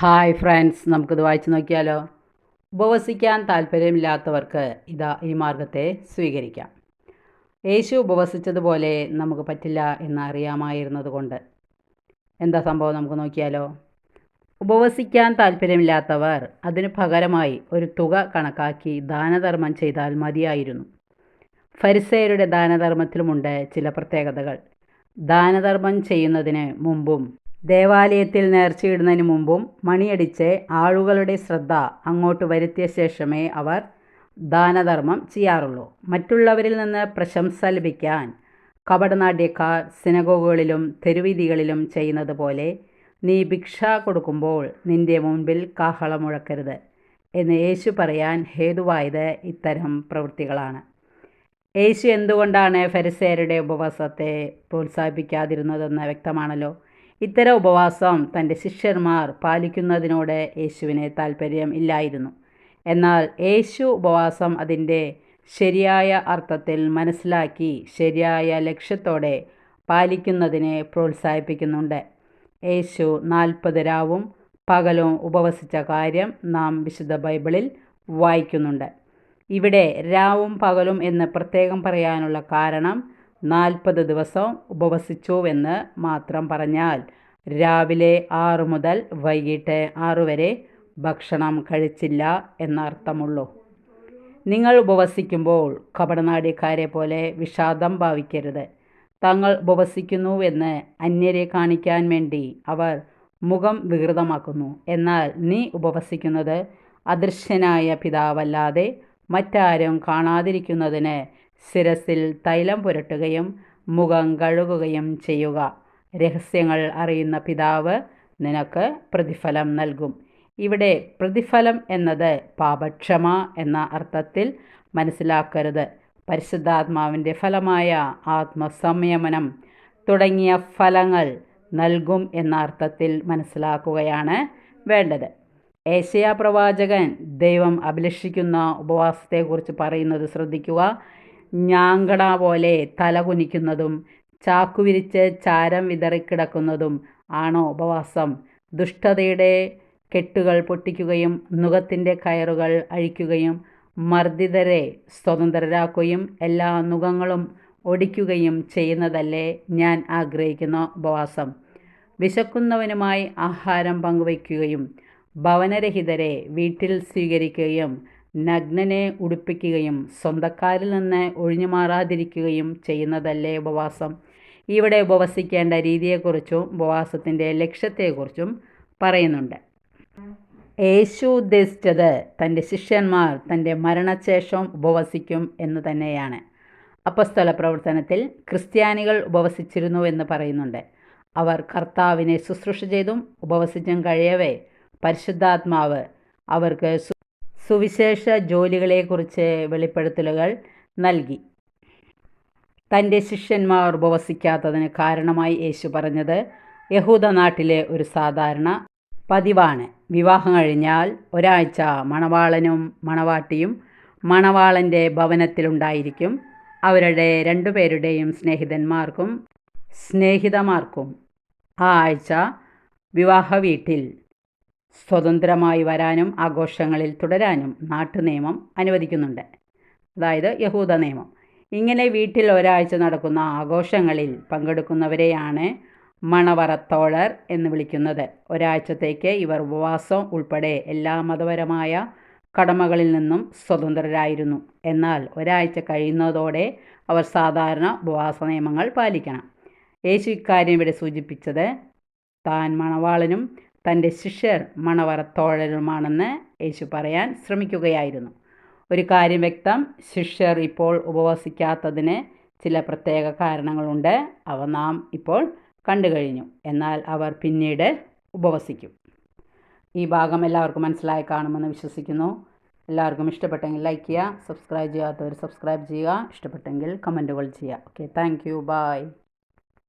Hi friends നമുക്കിത് വായിച്ചു നോക്കിയാലോ? ഉപവസിക്കാൻ താല്പര്യമില്ലാത്തവർക്ക് ഇതാ ഈ മാർഗത്തെ സ്വീകരിക്കാം. യേശു ഉപവസിച്ചതുപോലെ നമുക്ക് പറ്റില്ല എന്ന് അറിയാമായിരുന്നതുകൊണ്ട് എന്താ സംഭവം നമുക്ക് നോക്കിയാലോ? ഉപവസിക്കാൻ താല്പര്യമില്ലാത്തവർ അതിന് പകരമായി ഒരു തുക കണക്കാക്കി ദാനധർമ്മം ചെയ്താൽ മതിയായിരുന്നു. ഫരിസേയരുടെ ദാനധർമ്മത്തിലുമുണ്ട് ചില പ്രത്യേകതകൾ. ദാനധർമ്മം ചെയ്യുന്നതിന് മുമ്പും ദേവാലയത്തിൽ നേർച്ചയിടുന്നതിന് മുമ്പും മണിയടിച്ച് ആളുകളുടെ ശ്രദ്ധ അങ്ങോട്ട് വരുത്തിയ ശേഷമേ അവർ ദാനധർമ്മം ചെയ്യാറുള്ളൂ. മറ്റുള്ളവരിൽ നിന്ന് പ്രശംസ ലഭിക്കാൻ കപടനാട്യക്കാർ സിനഗോഗുകളിലും തെരുവീതികളിലും ചെയ്യുന്നത് പോലെ നീ ഭിക്ഷ കൊടുക്കുമ്പോൾ നിന്റെ മുൻപിൽ കാഹളം മുഴക്കരുത് എന്ന് യേശു പറയാൻ ഹേതുവായത് ഇത്തരം പ്രവൃത്തികളാണ്. യേശു എന്തുകൊണ്ടാണ് ഫരിസേരുടെ ഉപവാസത്തെ പ്രോത്സാഹിപ്പിക്കാതിരുന്നതെന്ന് വ്യക്തമാണല്ലോ? ഇത്തരം ഉപവാസം തന്റെ ശിഷ്യന്മാർ പാലിക്കുന്നതിനോട് യേശുവിന് താല്പര്യം ഇല്ലായിരുന്നു. എന്നാൽ യേശു ഉപവാസം അതിന്റെ ശരിയായ അർത്ഥത്തിൽ മനസ്സിലാക്കി ശരിയായ ലക്ഷ്യത്തോടെ പാലിക്കുന്നതിനെ പ്രോത്സാഹിപ്പിക്കുന്നുണ്ട്. യേശു നാൽപ്പത് രാവും പകലും ഉപവസിച്ച കാര്യം നാം വിശുദ്ധ ബൈബിളിൽ വായിക്കുന്നുണ്ട്. ഇവിടെ രാവും പകലും എന്ന് പ്രത്യേകം പറയാനുള്ള കാരണം നാൽപ്പത് ദിവസം ഉപവസിച്ചുവെന്ന് മാത്രം പറഞ്ഞാൽ രാവിലെ ആറു മുതൽ വൈകിട്ട് ആറു വരെ ഭക്ഷണം കഴിച്ചില്ല എന്നർത്ഥമുള്ളൂ. നിങ്ങൾ ഉപവസിക്കുമ്പോൾ കപടനാടിക്കാരെ പോലെ വിഷാദം ഭാവിക്കരുത്. തങ്ങൾ ഉപവസിക്കുന്നുവെന്ന് അന്യരെ കാണിക്കാൻ വേണ്ടി അവർ മുഖം വികൃതമാക്കുന്നു. എന്നാൽ നീ ഉപവസിക്കുന്നത് അദൃശ്യനായ പിതാവല്ലാതെ മറ്റാരും കാണാതിരിക്കുന്നതിന് ശിരസിൽ തൈലം പുരട്ടുകയും മുഖം കഴുകുകയും ചെയ്യുക. രഹസ്യങ്ങൾ അറിയുന്ന പിതാവ് നിനക്ക് പ്രതിഫലം നൽകും. ഇവിടെ പ്രതിഫലം എന്നത് പാപക്ഷമ എന്ന അർത്ഥത്തിൽ മനസ്സിലാക്കരുത്. പരിശുദ്ധാത്മാവിന്റെ ഫലമായ ആത്മസംയമനം തുടങ്ങിയ ഫലങ്ങൾ നൽകും എന്ന അർത്ഥത്തിൽ മനസ്സിലാക്കുകയാണ് വേണ്ടത്. ഏഷ്യ പ്രവാചകൻ ദൈവം അഭിലഷിക്കുന്ന ഉപവാസത്തെക്കുറിച്ച് പറയുന്നത് ശ്രദ്ധിക്കുക. ഞാങ്കട പോലെ തലകുനിക്കുന്നതും ചാക്കുവിരിച്ച് ചാരം വിതറിക്കിടക്കുന്നതും ആണോ ഉപവാസം? ദുഷ്ടതയുടെ കെട്ടുകൾ പൊട്ടിക്കുകയും നുഖത്തിന്റെ കയറുകൾ അഴിക്കുകയും മർദ്ദിതരെ സ്വതന്ത്രരാക്കുകയും എല്ലാ നുഖങ്ങളും ഒടിക്കുകയും ചെയ്യുന്നതല്ലേ ഞാൻ ആഗ്രഹിക്കുന്ന ഉപവാസം. വിശക്കുന്നവനുമായി ആഹാരം പങ്കുവയ്ക്കുകയും ഭവനരഹിതരെ വീട്ടിൽ സ്വീകരിക്കുകയും നഗ്നനെ ഉടുപ്പിക്കുകയും സ്വന്തക്കാരിൽ നിന്ന് ഒഴിഞ്ഞു മാറാതിരിക്കുകയും ചെയ്യുന്നതല്ലേ ഉപവാസം? ഇവിടെ ഉപവസിക്കേണ്ട രീതിയെക്കുറിച്ചും ഉപവാസത്തിന്റെ ലക്ഷ്യത്തെക്കുറിച്ചും പറയുന്നുണ്ട്. യേശു ഉദ്ദേശിച്ചത് തന്റെ ശിഷ്യന്മാർ തന്റെ മരണശേഷം ഉപവസിക്കും എന്ന് തന്നെയാണ്. അപ്പസ്തല പ്രവർത്തനത്തിൽ ക്രിസ്ത്യാനികൾ ഉപവസിച്ചിരുന്നു എന്ന് പറയുന്നുണ്ട്. അവർ കർത്താവിനെ ശുശ്രൂഷ ചെയ്തും ഉപവസിച്ചും കഴിയവേ പരിശുദ്ധാത്മാവ് അവർക്ക് സുവിശേഷ ജോലികളെക്കുറിച്ച് വെളിപ്പെടുത്തലുകൾ നൽകി. തന്റെ ശിഷ്യന്മാർ ഉപവസിക്കാത്തതിന് കാരണമായി യേശു പറഞ്ഞത് യഹൂദ നാട്ടിലെ ഒരു സാധാരണ പതിവാണ്. വിവാഹം കഴിഞ്ഞാൽ ഒരാഴ്ച മണവാളനും മണവാട്ടിയും മണവാളന്റെ ഭവനത്തിലുണ്ടായിരിക്കും അവരുടെ രണ്ടുപേരുടെയും സ്നേഹിതന്മാർക്കും സ്നേഹിതമാർക്കും ആ ആഴ്ച വിവാഹ വീട്ടിൽ സ്വതന്ത്രമായി വരാനും ആഘോഷങ്ങളിൽ തുടരാനും നാട്ടുനിയമം അനുവദിക്കുന്നുണ്ട്. അതായത് യഹൂദ നിയമം. ഇങ്ങനെ വീട്ടിൽ ഒരാഴ്ച നടക്കുന്ന ആഘോഷങ്ങളിൽ പങ്കെടുക്കുന്നവരെയാണ് മണവറത്തോഴർ എന്ന് വിളിക്കുന്നത്. ഒരാഴ്ചത്തേക്ക് ഇവർ ഉപവാസം ഉൾപ്പെടെ എല്ലാ മതപരമായ കടമകളിൽ നിന്നും സ്വതന്ത്രരായിരുന്നു. എന്നാൽ ഒരാഴ്ച കഴിയുന്നതോടെ അവർ സാധാരണ ഉപവാസ നിയമങ്ങൾ പാലിക്കണം. യേശു ഇക്കാര്യം ഇവിടെ സൂചിപ്പിച്ചത് താൻ മണവാളനും തന്റെ ശിഷ്യർ മണവറത്തോഴരുമാണെന്ന് യേശു പറയാൻ ശ്രമിക്കുകയായിരുന്നു. ഒരു കാര്യം വ്യക്തം ശിഷ്യർ ഇപ്പോൾ ഉപവസിക്കാത്തതിന് ചില പ്രത്യേക കാരണങ്ങളുണ്ട്. അവ നാം ഇപ്പോൾ കണ്ടു കഴിഞ്ഞു. എന്നാൽ അവർ പിന്നീട് ഉപവസിക്കും. ഈ ഭാഗം എല്ലാവർക്കും മനസ്സിലായി കാണുമെന്ന് വിശ്വസിക്കുന്നു. എല്ലാവർക്കും ഇഷ്ടപ്പെട്ടെങ്കിൽ ലൈക്ക് ചെയ്യുക സബ്സ്ക്രൈബ് ചെയ്യാത്തവർ സബ്സ്ക്രൈബ് ചെയ്യുക ഇഷ്ടപ്പെട്ടെങ്കിൽ കമന്റുകൾ ചെയ്യുക. Okay thank you by